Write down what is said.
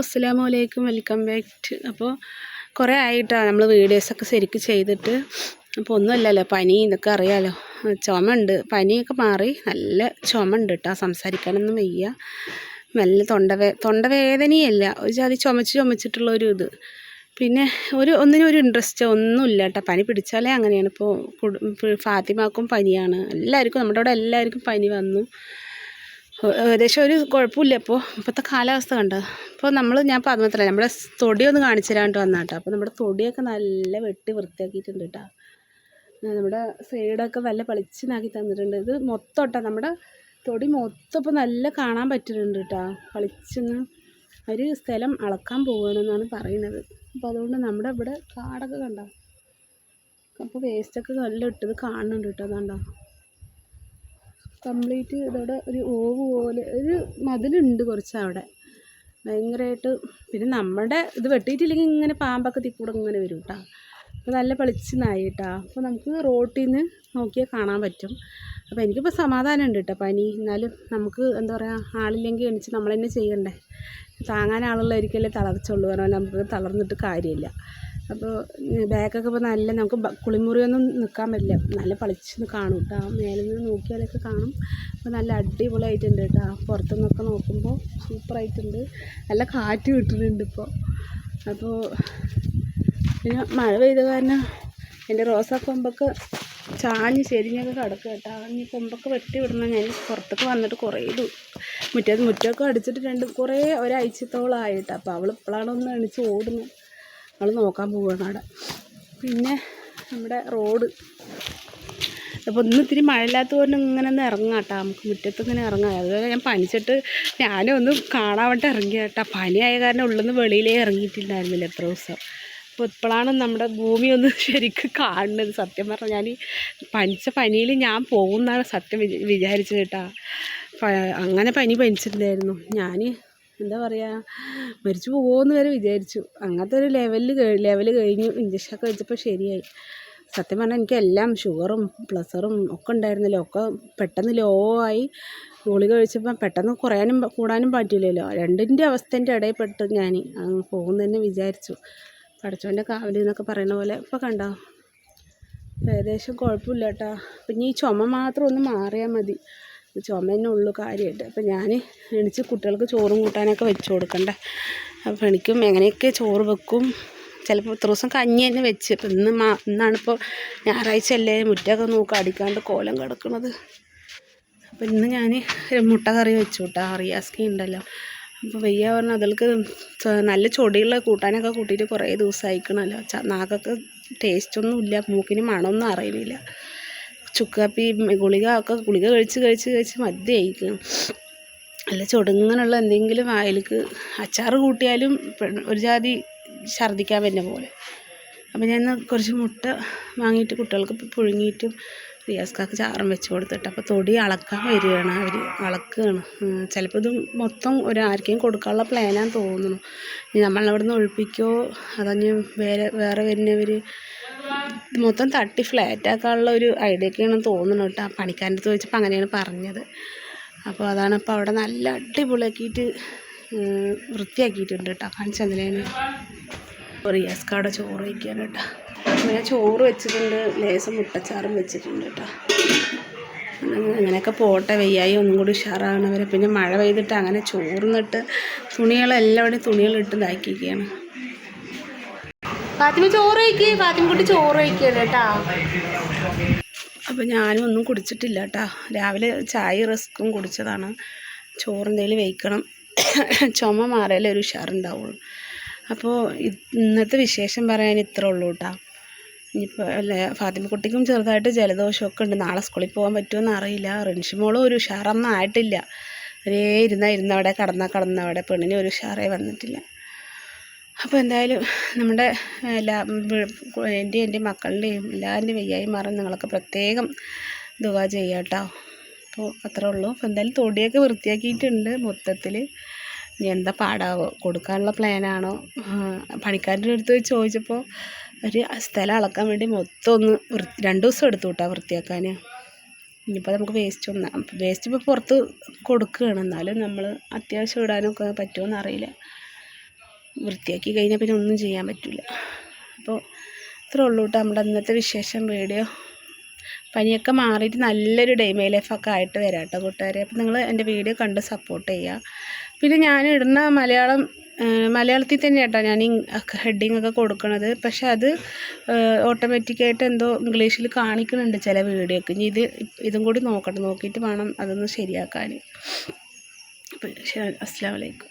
അസ്സാം വലൈക്കും welcome back to അപ്പോൾ കുറേ ആയിട്ടാണ് നമ്മൾ വീഡിയോസൊക്കെ ശരിക്കും ചെയ്തിട്ട്. അപ്പോൾ ഒന്നുമല്ലല്ലോ പനി ഇതൊക്കെ അറിയാമല്ലോ ചുമ ഉണ്ട് പനിയൊക്കെ മാറി. നല്ല ചുമ ഉണ്ട് കേട്ടോ സംസാരിക്കാനൊന്നും വയ്യ. നല്ല തൊണ്ടവേ തൊണ്ടവേദനയല്ല ഒരു ജാതി ചുമച്ച് ചുമച്ചിട്ടുള്ള ഒരു ഇത്. പിന്നെ ഒരു ഒന്നിനും ഒരു ഇൻട്രസ്റ്റ് ഒന്നുമില്ല കേട്ടോ പനി പിടിച്ചാലേ അങ്ങനെയാണ്. ഇപ്പോൾ ഫാത്തിമാക്കും പനിയാണ്. എല്ലാവർക്കും നമ്മുടെ അവിടെ എല്ലാവർക്കും പനി വന്നു. ഏകദേശം ഒരു കുഴപ്പമില്ല. ഇപ്പോൾ ഇപ്പോഴത്തെ കാലാവസ്ഥ കണ്ടോ? അപ്പോൾ നമ്മൾ ഞാൻ പറഞ്ഞില്ല നമ്മുടെ തൊടി ഒന്ന് കാണിച്ചു തരാണ്ട് വന്നാട്ടോ. അപ്പോൾ നമ്മുടെ തൊടിയൊക്കെ നല്ല വെട്ടി വൃത്തിയാക്കിയിട്ടുണ്ട് കേട്ടോ. നമ്മുടെ സൈഡൊക്കെ നല്ല പളിച്ചിനാക്കി തന്നിട്ടുണ്ട്. ഇത് മൊത്തം കേട്ടോ നമ്മുടെ തൊടി മൊത്തം ഇപ്പോൾ നല്ല കാണാൻ പറ്റുന്നുണ്ട് കേട്ടോ. പളിച്ചെന്ന് ഒരു സ്ഥലം അളക്കാൻ പോവുകയാണെന്നാണ് പറയുന്നത്. അപ്പോൾ അതുകൊണ്ട് നമ്മുടെ ഇവിടെ കാടൊക്കെ കണ്ടോ? അപ്പോൾ വേസ്റ്റൊക്കെ നല്ല ഇട്ടത് കാണുന്നുണ്ട് കേട്ടോ അതുകൊണ്ടോ കംപ്ലീറ്റ് ഇതവിടെ ഒരു ഓവ് പോലെ ഒരു മതിലുണ്ട് കുറച്ച് അവിടെ ഭയങ്കരമായിട്ട് പിന്നെ നമ്മുടെ ഇത് വെട്ടിയിട്ടില്ലെങ്കിൽ ഇങ്ങനെ പാമ്പൊക്കെ തിക്കൂടെ ഇങ്ങനെ വരും കേട്ടോ അപ്പോൾ നല്ല പളിച്ച് നായി കേട്ടോ അപ്പോൾ നമുക്ക് റോട്ടിൽ നിന്ന് നോക്കിയാൽ കാണാൻ പറ്റും. അപ്പോൾ എനിക്കിപ്പോൾ സമാധാനം ഉണ്ട് കേട്ടോ പനി. എന്നാലും നമുക്ക് എന്താ പറയുക ആളില്ലെങ്കിൽ എണിച്ച് നമ്മൾ തന്നെ ചെയ്യണ്ടേ. താങ്ങാൻ ആളുള്ളവരിക്കല്ലേ തളർച്ചുള്ളൂ പറഞ്ഞാൽ നമുക്ക് തളർന്നിട്ട് കാര്യമില്ല അപ്പോൾ ബാക്കൊക്കെ ഇപ്പോൾ നല്ല നമുക്ക് കുളിമുറിയൊന്നും നിൽക്കാൻ പറ്റില്ല. നല്ല പളിച്ച് കാണും കേട്ടോ മേലിൽ നിന്ന് നോക്കിയാലൊക്കെ കാണും. അപ്പോൾ നല്ല അടിപൊളിയായിട്ടുണ്ട് കേട്ടോ പുറത്തു നിന്നൊക്കെ നോക്കുമ്പോൾ സൂപ്പറായിട്ടുണ്ട്. നല്ല കാറ്റ് കിട്ടുന്നുണ്ട് ഇപ്പോൾ അപ്പോൾ പിന്നെ മഴ പെയ്ത കാരണം എന്റെ റോസാക്കൊമ്പൊക്കെ ചാഞ്ഞ് ചെരിഞ്ഞൊക്കെ കിടക്കുക കേട്ടോ ഈ കൊമ്പൊക്കെ വെട്ടി വിടണം. ഞാൻ പുറത്തൊക്കെ വന്നിട്ട് കുറേ ഇത് മുറ്റത്ത് മുറ്റമൊക്കെ അടിച്ചിട്ട് രണ്ട് കുറേ ഒരാഴ്ചത്തോളം ആയിട്ട് അപ്പോൾ അവൾ ഇപ്പോഴാണ് ഒന്ന് എണിച്ച് ഓടുന്നത് അവൾ നോക്കാൻ പോവുകയാണ് അവിടെ. പിന്നെ നമ്മുടെ റോഡ്. അപ്പോൾ ഇന്ന് ഇത്തിരി മഴയില്ലാത്ത പോലെ ഇങ്ങനെ ഒന്ന് ഇറങ്ങാം കേട്ടോ. നമുക്ക് മുറ്റത്ത് ഇങ്ങനെ ഇറങ്ങാം. അതുപോലെ ഞാൻ പനിച്ചിട്ട് ഞാനും ഒന്ന് കാണാൻ വേണ്ടി ഇറങ്ങി കേട്ടോ. പനിയായ കാരണം ഉള്ളിൽ നിന്ന് വെളിയിലേ ഇറങ്ങിയിട്ടുണ്ടായിരുന്നില്ല എത്ര ദിവസം. അപ്പോൾ ഇപ്പോഴാണ് നമ്മുടെ ഭൂമി ഒന്ന് ശരിക്കും കാണുന്നത്. സത്യം പറഞ്ഞാൽ ഞാൻ പനിച്ച പനിയിൽ ഞാൻ പോകുന്നതാണ് സത്യം വിചാരിച്ചു കേട്ടോ. അങ്ങനെ പനി പനിച്ചിട്ടുണ്ടായിരുന്നു. ഞാൻ എന്താ പറയുക മരിച്ചു പോകുമെന്ന് വരെ വിചാരിച്ചു. അങ്ങനത്തെ ഒരു ലെവലിൽ ലെവൽ കഴിഞ്ഞു. ഇഞ്ചക്ഷനൊക്കെ വെച്ചപ്പോൾ ശരിയായി. സത്യം പറഞ്ഞാൽ എനിക്കെല്ലാം ഷുഗറും പ്ലസറും ഒക്കെ ഉണ്ടായിരുന്നല്ലോ. ഒക്കെ പെട്ടെന്ന് ലോ ആയി. ഗുളിക കഴിച്ചപ്പോൾ പെട്ടെന്ന് കുറയാനും കൂടാനും പറ്റില്ലല്ലോ. രണ്ടിന്റെ അവസ്ഥേന്റെ ഇടയിൽ പെട്ട് ഞാൻ പോകുന്നതന്നെ വിചാരിച്ചു. പഠിച്ചവന്റെ കാവൽ എന്നൊക്കെ പറയുന്ന പോലെ. ഇപ്പോൾ കണ്ടോ? ഏകദേശം കുഴപ്പമില്ല കേട്ടോ പിന്നെ ഈ ചുമ മാത്രം ഒന്ന് മാറിയാൽ മതി. ചുമ തന്നെ ഉള്ളു കാര്യമായിട്ട്. അപ്പം ഞാൻ എണീച്ച് കുട്ടികൾക്ക് ചോറും കൂട്ടാനൊക്കെ വെച്ച് കൊടുക്കണ്ടേ. അപ്പോൾ എനിക്കും എങ്ങനെയൊക്കെ ചോറ് വെക്കും? ചിലപ്പോൾ ഇത്ര ദിവസം കഞ്ഞി തന്നെ വെച്ച്. ഇപ്പം ഇന്ന് മാ ഇന്നാണിപ്പോൾ ഞായറാഴ്ച അല്ലേ മുറ്റമൊക്കെ നോക്കുക അടിക്കാണ്ട് കോലം കിടക്കണത്. അപ്പം ഇന്ന് ഞാൻ മുട്ട കറി വെച്ചു കേട്ടോ റിയാസ്കി ഉണ്ടല്ലോ. അപ്പോൾ വയ്യ പറഞ്ഞാൽ അതിൽക്ക് നല്ല ചൊടിയുള്ള കൂട്ടാനൊക്കെ കൂട്ടിയിട്ട് കുറേ ദിവസം അയക്കണമല്ലോ നാക്കൊക്കെ ടേസ്റ്റൊന്നും ഇല്ല മൂക്കിന് മണമൊന്നും അറിയുന്നില്ല ചുക്കാപ്പി ഗുളിക ഒക്കെ ഗുളിക കഴിച്ച് കഴിച്ച് കഴിച്ച് മദ്യമായിരിക്കും അല്ല ചൊടുങ്ങനുള്ള എന്തെങ്കിലും വായിലേക്ക് അച്ചാർ കൂട്ടിയാലും ഒരു ജാതി ഛർദ്ദിക്കാൻ വരുന്ന പോലെ. അപ്പം ഞാൻ കുറച്ച് മുട്ട വാങ്ങിയിട്ട് കുട്ടികൾക്ക് പുഴുങ്ങിയിട്ടും റിയാസ്കാക്ക് ചാറും വെച്ച് കൊടുത്തിട്ട് അപ്പോൾ തൊടി അളക്കാൻ വരികയാണ് അവർ. അളക്കുകയാണ് ചിലപ്പോൾ ഇത് മൊത്തം ഒരു കൊടുക്കാനുള്ള പ്ലാനാന്ന് തോന്നുന്നു. നമ്മളവിടെ നിന്ന് ഒഴിപ്പിക്കോ? അതഞ്ഞ് വേറെ വേറെ വരുന്നവർ മൊത്തം തട്ടി ഫ്ലാറ്റ് ആക്കാനുള്ള ഒരു ഐഡിയ ഒക്കെയാണ് തോന്നുന്നു കേട്ടോ. പണിക്കാരന്റെ അടുത്ത് ചോദിച്ചപ്പോൾ അങ്ങനെയാണ് പറഞ്ഞത്. അപ്പോൾ അതാണ് ഇപ്പോൾ അവിടെ നല്ല അടിപൊളിയാക്കിയിട്ട് വൃത്തിയാക്കിയിട്ടുണ്ട് കേട്ടോ കാണിച്ചതിലേന് റിയാസ്കാടെ ചോറ് വയ്ക്കാൻ കേട്ടോ. ഞാൻ ചോറ് വെച്ചിട്ടുണ്ട് ലേസം മുട്ടച്ചാറും വെച്ചിട്ടുണ്ട് കേട്ടോ. അങ്ങനെയൊക്കെ പോട്ടെ വയ്യായി ഒന്നും കൂടി ഉഷാറാകണവരെ പിന്നെ മഴ പെയ്തിട്ട് അങ്ങനെ ചോർന്നിട്ട് തുണികളെല്ലാം തുണികളിട്ട് ഇതാക്കിയിരിക്കുകയാണ്. ഫാത്തിമ ചോറ് വയ്ക്ക് ഫാത്തിമക്കുട്ടി ചോറ് വയ്ക്കുകയാണ് കേട്ടാ. അപ്പോൾ ഞാനും ഒന്നും കുടിച്ചിട്ടില്ല കേട്ടാ. രാവിലെ ചായ റസ്ക്കും കുടിച്ചതാണ്. ചോറെന്തെങ്കിലും വയ്ക്കണം. ചുമ മാറിയാലേ ഒരു ഉഷാറുണ്ടാവുള്ളൂ. അപ്പോൾ ഇന്നത്തെ വിശേഷം പറയാൻ ഇത്ര ഉള്ളൂ കേട്ടോ. ഇനിയിപ്പോൾ അല്ലേ ഫാത്തിമക്കുട്ടിക്കും ചെറുതായിട്ട് ജലദോഷമൊക്കെ ഉണ്ട്. നാളെ സ്കൂളിൽ പോകാൻ പറ്റുമെന്ന് അറിയില്ല. റിൻഷിമോളും ഒരു ഉഷാറൊന്നും ആയിട്ടില്ല. ഒരേ ഇരുന്ന ഇരുന്നവിടെ കടന്ന കടന്നവിടെ പെണ്ണിന് ഒരു ഉഷാറേ വന്നിട്ടില്ല. അപ്പോൾ എന്തായാലും നമ്മുടെ എല്ലാ എന്റെ എന്റെ മക്കളുടെയും എല്ലാവരുടെയും വയ്യായി മാറാൻ നിങ്ങളൊക്കെ പ്രത്യേകം ദുവാ ചെയ്യാം കേട്ടോ. അപ്പോൾ അത്രേ ഉള്ളൂ. അപ്പോൾ എന്തായാലും തൊടിയൊക്കെ വൃത്തിയാക്കിയിട്ടുണ്ട് മൊത്തത്തിൽ ഇനി എന്താ പാടാവോ? കൊടുക്കാനുള്ള പ്ലാനാണോ പണിക്കാരന്റെ അടുത്ത് ചോദിച്ചപ്പോൾ ഒരു സ്ഥലം അളക്കാൻ വേണ്ടി മൊത്തം ഒന്ന് വൃത്തി രണ്ട് ദിവസം എടുത്തു കേട്ടോ വൃത്തിയാക്കാൻ ഇനിയിപ്പോൾ നമുക്ക് വേസ്റ്റ് ഒന്ന് വേസ്റ്റ് ഇപ്പോൾ പുറത്ത് കൊടുക്കുകയാണ്. എന്നാലും നമ്മൾ അത്യാവശ്യം ഇടാനൊക്കെ പറ്റുമോ എന്നറിയില്ല വൃത്തിയാക്കി കഴിഞ്ഞാൽ പിന്നെ ഒന്നും ചെയ്യാൻ പറ്റില്ല അപ്പോൾ ഇത്രേ ഉള്ളൂ കേട്ടോ നമ്മുടെ ഇന്നത്തെ വിശേഷം വീഡിയോ. പനിയൊക്കെ മാറിയിട്ട് നല്ലൊരു ഡേ മൈ ലൈഫൊക്കെ ആയിട്ട് വരാം കേട്ടോ കൂട്ടുകാരെ. അപ്പോൾ നിങ്ങൾ എന്റെ വീഡിയോ കണ്ട് സപ്പോർട്ട് ചെയ്യുക. പിന്നെ ഞാൻ ഇടുന്ന മലയാളം മലയാളത്തിൽ തന്നെ കേട്ടോ ഞാൻ ഹെഡിങ് ഒക്കെ കൊടുക്കണത്. പക്ഷെ അത് ഓട്ടോമാറ്റിക്കായിട്ട് എന്തോ ഇംഗ്ലീഷിൽ കാണിക്കുന്നുണ്ട് ചില വീഡിയോക്ക് ഇനി ഇത് ഇതും കൂടി നോക്കട്ടെ. നോക്കിയിട്ട് വേണം അതൊന്ന് ശരിയാക്കാൻ. അപ്പോൾ അസ്സാം വലൈക്കും